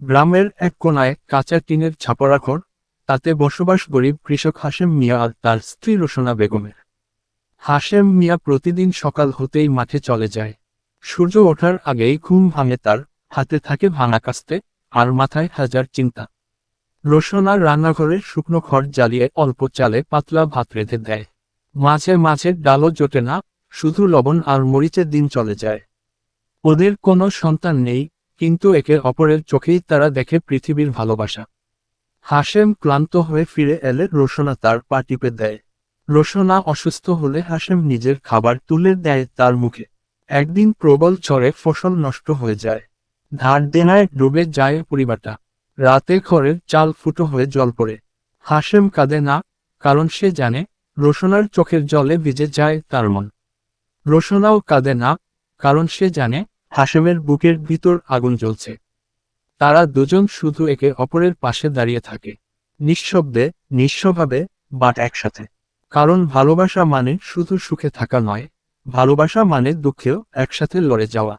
গ্রামের এক কোনায় কাঁচা টিনের ছাপরা ঘর তাতে বসবাস গরিব কৃষক হাশেম মিয়া আর তার স্ত্রী রোশনা বেগমের। হাশেম মিয়া প্রতিদিন সকাল হতেই মাঠে চলে যায়। সূর্য ওঠার আগেই ঘুম ভাঙে তার, হাতে থাকে ভাঙা কাস্তে, আর মাথায় হাজার চিন্তা। রোশনা রান্নাঘরে শুকনো খড় জ্বালিয়ে অল্প চালে পাতলা ভাত রেঁধে দেয়। মাঝে মাঝে ডালও জোটে না, শুধু লবণ আর মরিচের দিন চলে যায়। ওদের কোনো সন্তান নেই কিন্তু একে অপরের চোখেই তারা দেখে পৃথিবীর ভালোবাসা। হাসেম ক্লান্ত হয়ে ফিরে এলে রোশনা তার পা টিপে দেয়। রোশনা অসুস্থ হলে হাশেম নিজের খাবার তুলে দেয় তার মুখে। একদিন প্রবল ঝড়ে ফসল নষ্ট হয়ে যায়। ধার দেনায় ডুবে যায় পরিবারটা। রাতে ঘরের চাল ফুটো হয়ে জল পড়ে। হাসেম কাঁদে না, কারণ সে জানে রোশনার চোখের জলে ভিজে যায় তার মন। রোশনাও কাঁদে না, কারণ সে জানে হাশেমের বুকের ভিতর আগুন জ্বলছে। তারা দুজন শুধু একে অপরের পাশে দাঁড়িয়ে থাকে। নিঃশব্দে, নিঃস্বভাবে, বাট একসাথে। কারণ ভালোবাসা মানে শুধু সুখে থাকা নয়। ভালোবাসা মানে দুঃখেও একসাথে লড়ে যাওয়া।